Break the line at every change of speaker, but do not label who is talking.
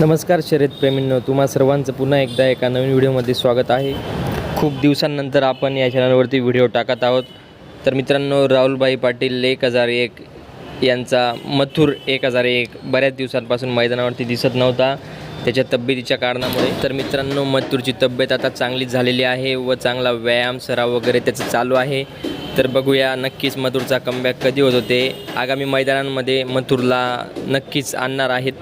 नमस्कार शर्यत प्रेमींनो तुम्हा सर्वांचं पुन्हा एकदा एका नवीन व्हिडिओमध्ये स्वागत आहे. खूप दिवसांनंतर आपण या चॅनलवरती व्हिडिओ टाकत आहोत. तर मित्रांनो राहुलबाई पाटील एक हजार एक यांचा मथुर एक हजार एक बऱ्याच दिवसांपासून मैदानावरती दिसत नव्हता. त्याच्या तब्येतीच्या कारणामुळे. तर मित्रांनो मथुरची तब्येत आता चांगली झालेली आहे व चांगला व्यायाम सराव वगैरे त्याचं चालू आहे. तर बघूया नक्कीच मथुरचा कमबॅक कधी होत होते? आगामी मैदानांमध्ये मथुरला नक्कीच आणणार आहेत